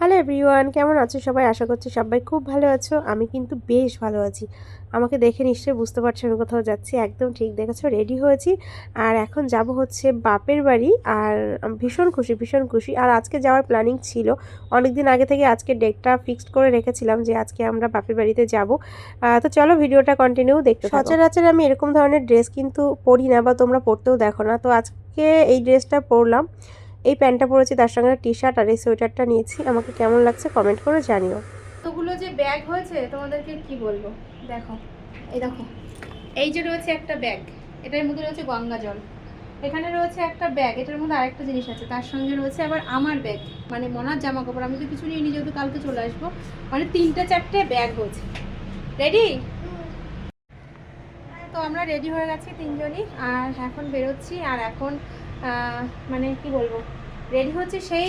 Hello everyone কেমন আছো সবাই? আশা করছি সবাই খুব ভালো আছো। আমি কিন্তু বেশ ভালো আছি। আমাকে দেখে নিশ্চয়ই বুঝতে পারছ আমি কোথাও যাচ্ছি। একদম ঠিক দেখেছ রেডি হয়েছি। আর এখন যাব হচ্ছে বাপের বাড়ি। আর ভীষণ খুশি ভীষণ খুশি। আর আজকে যাওয়ার প্ল্যানিং ছিল। অনেক দিন আগে থেকে আজকে ডেটটা ফিক্সড করে রেখেছিলাম যে আজকে আমরা বাপের বাড়িতে যাব। তো চলো ভিডিওটা কন্টিনিউ দেখতে সচরাচর আমি এরকম ধরনের ড্রেস কিন্তু পরি না বা তোমরা পরতেও দেখো না। তো আজকে এই ড্রেসটা পরলাম। এই প্যান্টটা পরেছি, তার সঙ্গে টি শার্ট আর এই সোয়েটারটা নিয়েছি। আমাকে কেমন লাগছে কমেন্ট করে জানিও। এতগুলো যে ব্যাগ হয়েছে, তোমাদেরকে কি বলব? দেখো, এই দেখো, এই যে রয়েছে একটা ব্যাগ এটার মধ্যে রয়েছে গঙ্গা জল। এখানে রয়েছে একটা ব্যাগ এটার মধ্যে আরেকটা জিনিস আছে, তার সঙ্গে রয়েছে আবার আমার ব্যাগ মানে মনার জামা কাপড় আমি তো কিছু নিয়ে যেহেতু কালকে চলে আসব। মানে তিনটে চারটে ব্যাগ হয়েছে রেডি তো আমরা রেডি হয়ে গেছি তিনজনই, আর এখন বেরোচ্ছি, আর এখন মানে কি বলব? রেডি হচ্ছে সেই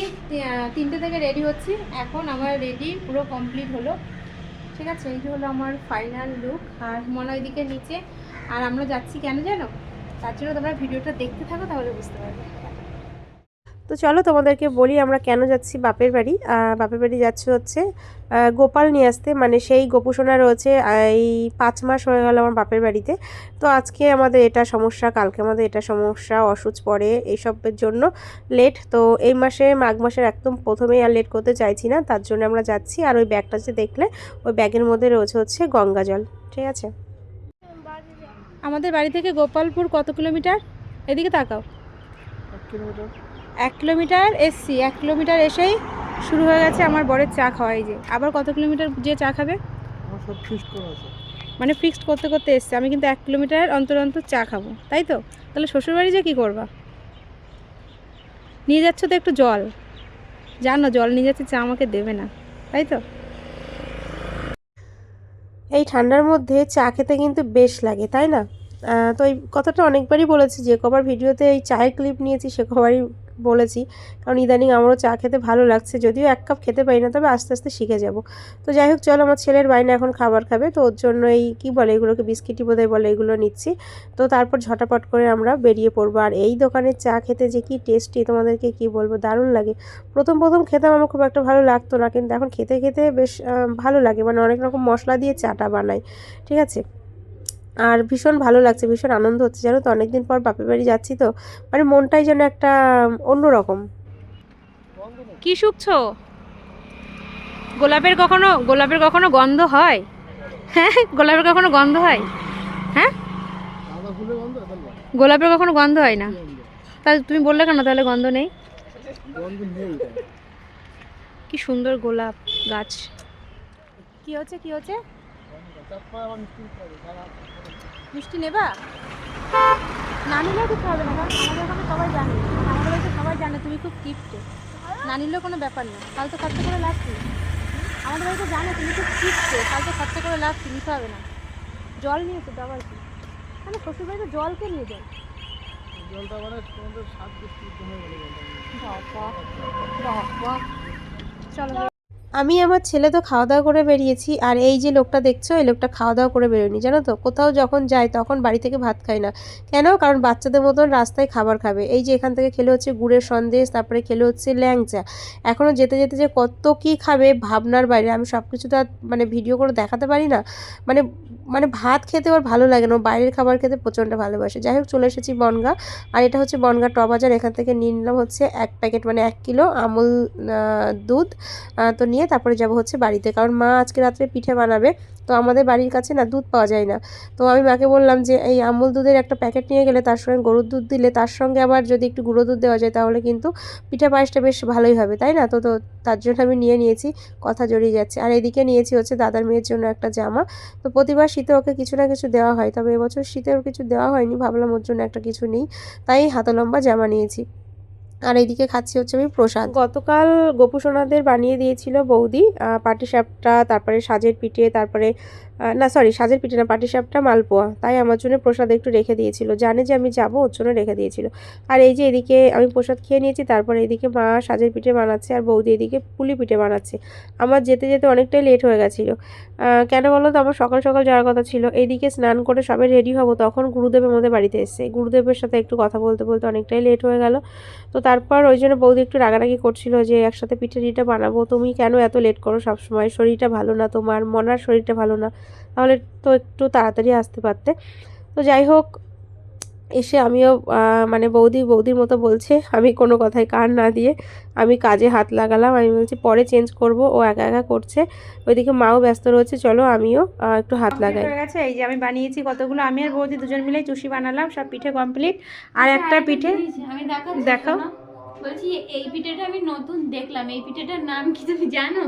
তিনটে থেকে রেডি হচ্ছি। এখন আমার রেডি পুরো কমপ্লিট হলো। ঠিক আছে, এই হলো আমার ফাইনাল লুক আর মনে হয় দিকে নিচে। আর আমরা যাচ্ছি কেন জানো? তার জন্য তোমরা ভিডিওটা দেখতে থাকো, তাহলে বুঝতে পারবে। তো চলো তোমাদেরকে বলি আমরা কেন যাচ্ছি বাপের বাড়ি। বাপের বাড়ি যাচ্ছি হচ্ছে গোপাল নিয়ে আসতে। মানে সেই গোপুসোনা রয়েছে এই পাঁচ মাস হয়ে গেল আমার বাপের বাড়িতে। তো আজকে আমাদের এটা সমস্যা কালকে আমাদের এটা সমস্যা অসুচ পড়ে এইসবের জন্য লেট তো এই মাসে মাঘ মাসের একদম প্রথমেই আর লেট করতে চাইছি না তার জন্য আমরা যাচ্ছি। আর ওই ব্যাগটা যে দেখলে ওই ব্যাগের মধ্যে রয়েছে হচ্ছে গঙ্গা জল। ঠিক আছে? আমাদের বাড়ি থেকে গোপালপুর কত কিলোমিটার? এদিকে তাকাও। এক কিলোমিটার এসছি এক কিলোমিটার এসেই শুরু হয়ে গেছে আমার বরের চা খাওয়াই যে। আবার কত কিলোমিটার যে চা খাবে? মানে ফিক্সড করতে করতে এসছে আমি কিন্তু এক কিলোমিটার অন্তর অন্তর চা খাব তাই তো? তাহলে শ্বশুরবাড়ি যে কী করবা? নিয়ে যাচ্ছ তো একটু জল। জানো জল নিয়ে যাচ্ছে চা আমাকে দেবে না তাই তো? এই ঠান্ডার মধ্যে চা খেতে কিন্তু বেশ লাগে তাই না? তো এই কথাটা অনেকবারই বলেছি যে কবার ভিডিওতে এই চায়ের ক্লিপ নিয়েছি সে কবারই বলেছি। কারণ ইদানিং আমারও চা খেতে ভালো লাগছে, যদিও এক কাপ খেতে পারি না, তবে আস্তে আস্তে শিখে যাব। তো যাই হোক, চলো, আমার ছেলের বাইনা এখন খাবার খাবে, তো ওর জন্য এই কী বলে এগুলোকে, বিস্কিটই বোধহয় বলে এগুলো নিচ্ছি। তো তারপর ঝটাপট করে আমরা বেরিয়ে পড়ব। আর এই দোকানের চা খেতে যে কি টেস্টি তোমাদেরকে কি বলব, দারুণ লাগে। প্রথম প্রথম খেতাম, আমার খুব একটা ভালো লাগতো না, কিন্তু এখন খেতে খেতে বেশ ভালো লাগে। মানে অনেক রকম মশলা দিয়ে চাটা বানাই, ঠিক আছে? আর ভীষণ ভালো লাগছে, ভীষণ আনন্দ হচ্ছে। জানো তো, অনেকদিন পর বাপের বাড়ি যাচ্ছি তো মানে মনটাই যেন একটা অন্যরকম। কি শুকছো? গোলাপের কখনো গোলাপের কখনো গন্ধ হয়? হ্যাঁ গোলাপের কখনো গন্ধ হয়? হ্যাঁ? গোলাপের কখনো গন্ধ হয় না? তাহলে তুমি বললে কেন? তাহলে গন্ধ নেই। কি সুন্দর গোলাপ গাছ। কি হচ্ছে কি হচ্ছে? মিষ্টি নেবা? না নিলেও কিছু হবে না কারণ আমাদের ওখানে সবাই জানে। আমাদের বাড়িতে সবাই জানে তুমি খুব কিপ্টে না নিলেও কোনো ব্যাপার না কাল তো খরচা করে লাভ কি? আমাদের বাড়িতে জানে তুমি খুব কিপ্টে কাল তো খরচা করে লাভ কি নিতে হবে না। জল নিয়েছো তো আবার কি মানে শ্বশুর বাড়িতে জলকে নিয়ে যায়? জলটা মানে তোমাদের বাহ চলো। আমি আমার ছেলে তো খাওয়া দাওয়া করে বেরিয়েছি, আর এই যে লোকটা দেখছ, এই লোকটা খাওয়া দাওয়া করে বেরোয়নি, জানো তো? কোথাও যখন যায় তখন বাড়ি থেকে ভাত খায় না। কেন? কারণ বাচ্চাদের মতন রাস্তায় খাবার খাবে। এই যে এখান থেকে খেলে হচ্ছে গুড়ের সন্দেশ, তারপরে খেলে হচ্ছে ল্যাংচা। এখনও যেতে যেতে যে কত কী খাবে ভাবনার বাইরে। আমি সব কিছু তো আর মানে ভিডিও করে দেখাতে পারি না। মানে মানে ভাত খেতে ওর ভালো লাগে না। বাইরের খাবার খেতে প্রচণ্ড ভালোবাসে। যাই হোক, চলে এসেছি বনগা। আর এটা হচ্ছে বনগা টবাজার এখান থেকে নিয়ে নিলাম হচ্ছে এক প্যাকেট মানে এক কিলো আমুল দুধ। তো নিয়ে তারপরে যাব হচ্ছে বাড়িতে। কারণ মা আজকে রাত্রে পিঠে বানাবে, তো আমাদের বাড়ির কাছে না দুধ পাওয়া যায় না। তো আমি মাকে বললাম যে, এই আমুল দুধের একটা প্যাকেট নিয়ে গেলে তার সঙ্গে গরুর দুধ দিলে তার সঙ্গে আবার যদি একটু গুঁড়ো দুধ দেওয়া যায় তাহলে কিন্তু পিঠা পায়েসটা বেশ ভালোই হবে, তাই না? তো তো তার জন্য আমি নিয়ে নিয়েছি, কথা জড়িয়ে যাচ্ছে। আর এদিকে নিয়েছি হচ্ছে দাদার মেয়ের জন্য একটা জামা। তো প্রতিবার শীতে ওকে কিছু না কিছু দেওয়া হয়, তবে এবছর শীতে ওর কিছু দেওয়া হয়নি, ভাবলাম ওর জন্য একটা কিছু নেই, তাই হাতে লম্বা জামা নিয়েছি। আর এইদিকে খাচ্ছি হচ্ছে আমি প্রসাদ। গতকাল গোপু সোনাদের বানিয়ে দিয়েছিল বৌদি পাটিসাপটা, তারপরে সাজের পিঠে, তারপরে না সরি সাজের পিঠে না, পাটিসাপটা, মালপোয়া। তাই আমার জন্য প্রসাদ একটু রেখে দিয়েছিল। জানে যে আমি যাব, ওর জন্য রেখে দিয়েছিল। আর এই যে এদিকে আমি প্রসাদ খেয়ে নিয়েছি, তারপরে এদিকে মা সাজের পিঠে বানাচ্ছে আর বৌদি এদিকে পুলি পিঠে বানাচ্ছে। আমার যেতে যেতে অনেকটাই লেট হয়ে গেছিল। কেন বলো তো, আমার সকাল সকাল যাওয়ার কথা ছিল। এইদিকে স্নান করে সবে রেডি হব, তখন গুরুদেব আমাদের বাড়িতে এসছে। গুরুদেবের সাথে একটু কথা বলতে বলতে অনেকটাই লেট হয়ে গেল। তো তারপর ওই জন্য বৌদি একটু রাগারাগি করছিল যে একসাথে পিঠে টিঠে বানাবো। তুমি কেন এত লেট করো সবসময়? শরীরটা ভালো না তোমার মনার শরীরটা ভালো না। তাহলে তো একটু তাড়াতাড়ি আসতে পারতে। তো যাই হোক এসে আমিও মানে বৌদি বৌদির মতো বলছে আমি কোনো কথায় কান না দিয়ে আমি কাজে হাত লাগালাম। আমি বলছি পরে চেঞ্জ করব ও একা একা করছে। ওইদিকে মাও ব্যস্ত রয়েছে চলো আমিও একটু হাত লাগাই। গেছে। এই যে আমি বানিয়েছি কতগুলো আমি আর বৌদি দুজন মিলে চুষি বানালাম সব পিঠে কমপ্লিট আর একটা পিঠে দেখাও। বলছি এই পিঠেটা আমি নতুন দেখলাম। এই পিঠেটার নাম কি তুমি জানো?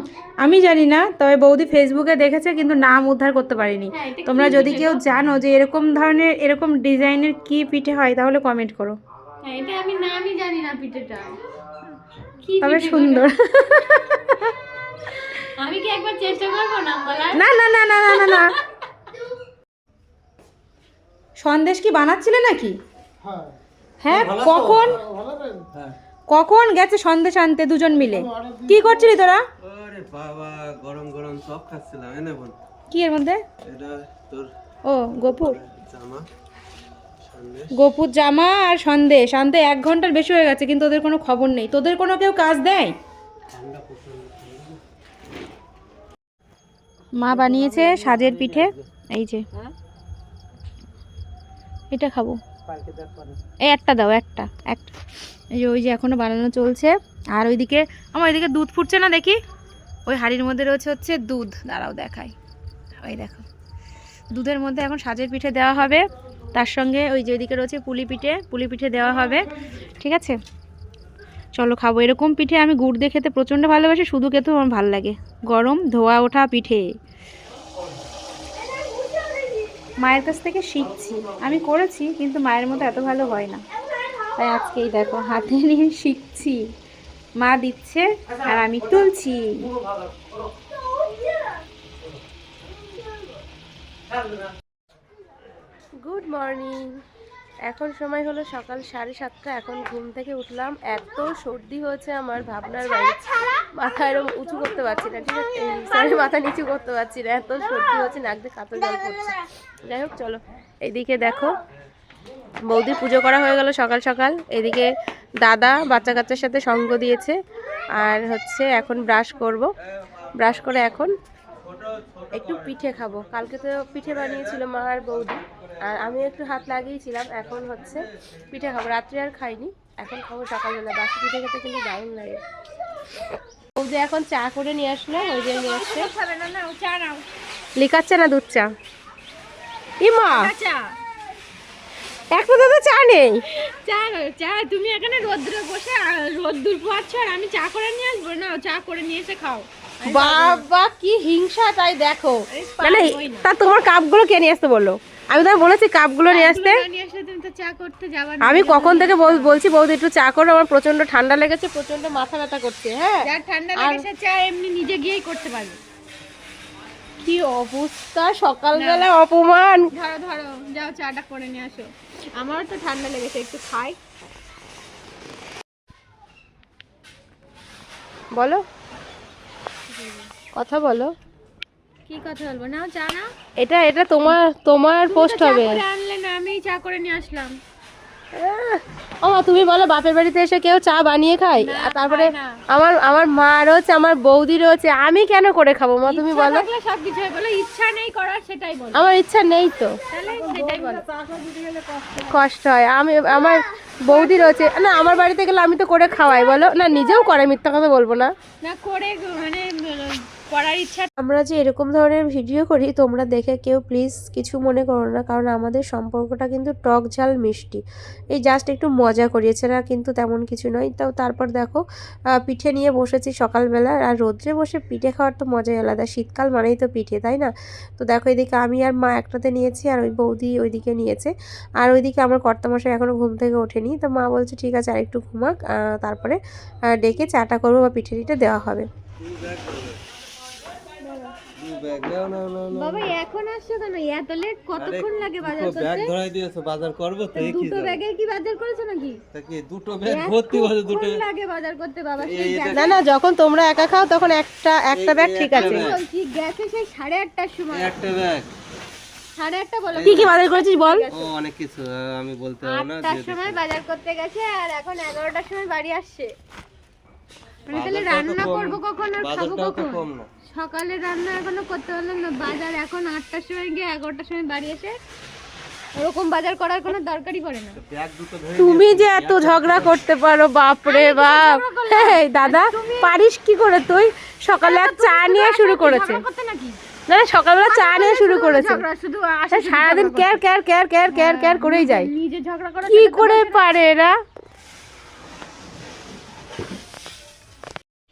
আমি জানি না তবে বৌদি ফেসবুকে দেখেছে কিন্তু নাম উদ্ধার করতে পারিনি। হ্যাঁ, তোমরা যদি কেউ জানো যে এরকম ধরনের এরকম ডিজাইনের কি পিঠে হয় তাহলে কমেন্ট করো। হ্যাঁ এটা আমি নামই জানি না পিঠেটা। তবে সুন্দর। আমি কি একবার চেষ্টা করব নাম বলার? না না না না না না না। সন্দেশ কি বানাচ্ছিলে নাকি? হ্যাঁ। হ্যাঁ কখন? হ্যাঁ। কখন গেছে সন্দেশ আনতে দুজন মিলে? কি করছিলি তোরা? ওরে বাবা গরম গরম চপ খাচ্ছিলাম এনে বোন কি এর মধ্যে? এটা তোর ও গোপুর। জামা গোপুর জামা আর সন্দেশ আনতে এক ঘণ্টার বেশি হয়ে গেছে কিন্তু ওদের কোনো খবর নেই। তোদের কোনো কেউ কাজ দেয়? মা বানিয়েছে সাজের পিঠে এই যে। এটা খাব। এই একটা দাও, একটা একটা। এই যে ওই যে এখনও বানানো চলছে, আর ওইদিকে, আমার ওইদিকে দুধ ফুটছে না দেখি? ওই হাঁড়ির মধ্যে রয়েছে হচ্ছে দুধ। দাঁড়াও দেখাই। ওই দেখো। দুধের মধ্যে এখন সাজের পিঠে দেওয়া হবে। তার সঙ্গে ওই যে ওইদিকে রয়েছে পুলি পিঠে পুলি পিঠে দেওয়া হবে। ঠিক আছে? চলো খাব। এরকম পিঠে আমি গুড় দিয়ে খেতে প্রচণ্ড ভালোবাসি, শুধু খেতেও আমার ভালো লাগে। গরম ধোয়া ওঠা পিঠে। মায়ের কাছ থেকে শিখছি। আমি করেছি, কিন্তু মায়ের মতো এত ভালো হয় না। তাই আজকেই দেখো, হাতে নিয়ে শিখছি। মা দিচ্ছে, আর আমি তুলছি। গুড মর্নিং এখন সময় হলো সকাল সাড়ে সাতটা এখন ঘুম থেকে উঠলাম। এত সর্দি হয়েছে আমার ভাবনার বাইরে। মাথা এরকম উঁচু করতে পারছি না ঠিক আছে? সরি মাথা নিচু করতে পারছি না এত সর্দি হচ্ছে নাক দিয়ে কাতো জল পড়ছে। যাই হোক চলো। এইদিকে দেখো বৌদি পুজো করা হয়ে গেল সকাল সকাল। এদিকে দাদা বাচ্চা কাচ্চার সাথে সঙ্গ দিয়েছে। আর হচ্ছে এখন ব্রাশ করব। ব্রাশ করে এখন একটু পিঠে খাব। কালকে তো পিঠে বানিয়েছিল মা আর বৌদি। আর আমি একটু হাত লাগিয়েছিলাম এখন হচ্ছে পিঠে খাব। রাত্রে আর খাইনি এখন খাব সকালবেলা। বাসি পিঠে খেতে কিন্তু দারুণ লাগে। ও যে এখন চা করে নিয়ে আসলো ওই যে নিয়ে আসছে। লিকাচ্ছে না দুধ চা? ইমা! এখন তো চা নেই। চা চা তুমি এখানে রোদ্রে বসে রোদ্দুর পোয়াচ্ছ আর আমি চা করে নিয়ে আসব? না চা করে নিয়ে এসে খাও। বাবা কি হিংসা তাই দেখো। এই না না পারবোই না। তা তোমার কাপগুলো কে নিয়ে আসতে বলল? আমি তো বলেছি কাপগুলো নিয়ে আসতে। আমি কখন থেকে বলছি বৌদি একটু চা করো আমার প্রচণ্ড ঠান্ডা লেগেছে প্রচণ্ড মাথা ব্যথা করছে হ্যাঁ? ঠান্ডা লেগেছে চা এমনি নিজে গিয়েই করতে পারবে। কি অবস্থা? সকালবেলা অপমান। ধরো ধরো যাও চাটা করে নিয়ে আসো। আমারও তো ঠান্ডা লেগেছে একটু খাই। বলো। কথা বলো। কি কথা বলব? নাও চা না এটা এটা তোমার তোমার পোস্ট হবে। আনলে না আমি চা করে নিয়ে আসলাম। ও তুমি বলো বাপের বাড়িতে এসে কেউ চা বানিয়ে খায়? আর তারপরে আমার আমার মা রয়েছে আমার বৌদি রয়েছে আমি কেন করে খাব মা? তুমি বলো। সব কিছু বলো ইচ্ছা নেই করার সেটাই বলো। আমার ইচ্ছা নেই তো। সেটাই বলো। কষ্ট হয়। আমি আমার বৌদি রয়েছে। না আমার বাড়িতে গেলে আমি তো করে খাওয়াই বলো। না নিজেও করে মিথ্যা কথা বলব না। না করে মানে করার ইচ্ছা আমরা যে এরকম ধরনের ভিডিও করি, তোমরা দেখে কেউ প্লিজ কিছু মনে করো না, কারণ আমাদের সম্পর্কটা কিন্তু টক ঝাল মিষ্টি। এই জাস্ট একটু মজা করি, এছাড়া কিন্তু তেমন কিছু নয়। তো তারপর দেখো পিঠে নিয়ে বসেছি সকালবেলা, আর রোদ্রে বসে পিঠে খাওয়ার তো মজাই আলাদা। শীতকাল মানেই তো পিঠে, তাই না? তো দেখো, এদিকে আমি আর মা একটাতে নিয়েছি, আর ওই বৌদি ওইদিকে নিয়েছে। আর ওইদিকে আমার কর্তামশাই এখনও ঘুম থেকে ওঠেনি। তো মা বলছে, ঠিক আছে আর একটু ঘুমাক তারপরে ডেকে চাটা করব বা পিঠে টিঠে দেওয়া হবে। ব্যাগ নাও নাও নাও নাও বাবা এখন আসছো কেন? এত লেট কতক্ষণ লাগে বাজার দুটো ব্যাগ ধরাই দিয়েছ বাজার করব তো কি দুটো ব্যাগে কি বাজার করেছ নাকি? তা কি দুটো ব্যাগ ভর্তি দুটো লাগে বাজার করতে বাবা না না যখন তোমরা একা খাও তখন একটা একটা ব্যাগ ঠিক আছে। বলছি গেছে সেই সাড়ে আটটার সময়। একটা ব্যাগ সাড়ে আটটা বলো। কি কি বাজার করেছিস বল? ও অনেক কিছু আমি বলতে পারব না সময় বাজার করতে গেছে আর এখন এগারোটার সময় বাড়ি আসছে। মানে তাহলে রান্না করব কখন আর খাব কখন? সকালে রান্না এখনও করতে পারলাম না। বাজার এখন আটটার সময় গিয়ে এগারোটার সময় বাড়ি এসে ওরকম বাজার করার কোনো দরকারই পড়ে না। তুমি যে এত ঝগড়া করতে পারো বাপ। রে বাপ এই দাদা পারিস কি করে তুই? সকালে এক চা নিয়ে শুরু করেছে। না সকালবেলা চা নিয়ে শুরু করেছে। সারাদিন ক্যার ক্যার ক্যার ক্যার ক্যার ক্যার করেই যায়। ঝগড়া করে কি করে পারে এরা?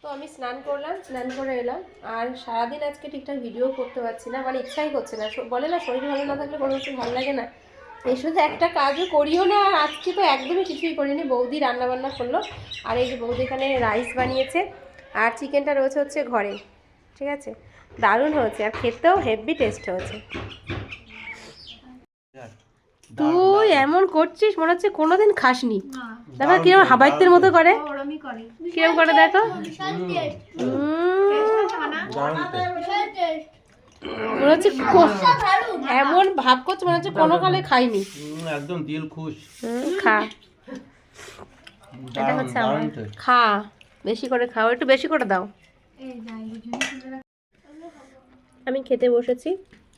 তো আমি স্নান করলাম, স্নান করে এলাম। আর সারাদিন আজকে ঠিকঠাক ভিডিও করতে পারছি না মানে ইচ্ছাই করছে না। বলে না, শরীর ভালো না থাকলে কোনো কিছু ভালো লাগে না। এই শুধু একটা কাজও করিও না, আর আজকে তো একদমই কিছুই করিনি। বৌদি রান্নাবান্না করল, আর এই যে বৌদি এখানে রাইস বানিয়েছে, আর চিকেনটা রয়েছে হচ্ছে ঘরে, ঠিক আছে? দারুণ হয়েছে, আর খেতেও হেভি টেস্ট হয়েছে। তুই এমন করছিস মনে হচ্ছে কোনোদিন খাসনি। দেখো কিরম হাবাইতের মতো করে? কিরম করে। দেখো। মনে হচ্ছে এমন ভাব করছে মনে হচ্ছে কোনো কালে খাইনি। একদম দিল খুশ। খা। এটা হচ্ছে আমার। খা বেশি করে খাও একটু বেশি করে দাও। আমি খেতে বসেছি।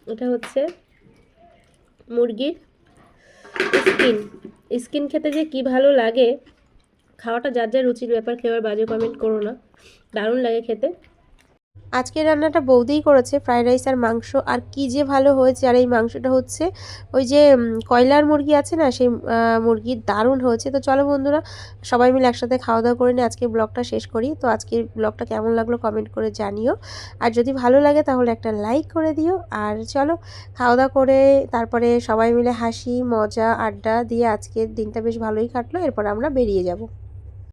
এটা হচ্ছে মুরগির স্কিন। স্কিন খেতে যে কি ভালো লাগে, খাওয়াটা যার যার রুচির ব্যাপার, কেউ বাজে কমেন্ট করো না। দারুণ লাগে খেতে। আজকের রান্নাটা বৌদিই করেছে ফ্রাইড রাইস আর মাংস। আর কি যে ভালো হয়েছে, আর এই মাংসটা হচ্ছে ওই যে কয়লার মুরগি আছে না, সেই মুরগির দারুণ হয়েছে। তো চলো বন্ধুরা, সবাই মিলে একসাথে খাওয়া দাওয়া করে নিয়ে আজকে ব্লগটা শেষ করি। তো আজকের ব্লগটা কেমন লাগল কমেন্ট করে জানিও। আর যদি ভালো লাগে তাহলে একটা লাইক করে দিও। আর চলো খাওয়া দাওয়া করে তারপরে সবাই মিলে হাসি, মজা, আড্ডা দিয়ে আজকের দিনটা বেশ ভালোই কাটলো। এরপর আমরা বেরিয়ে যাব।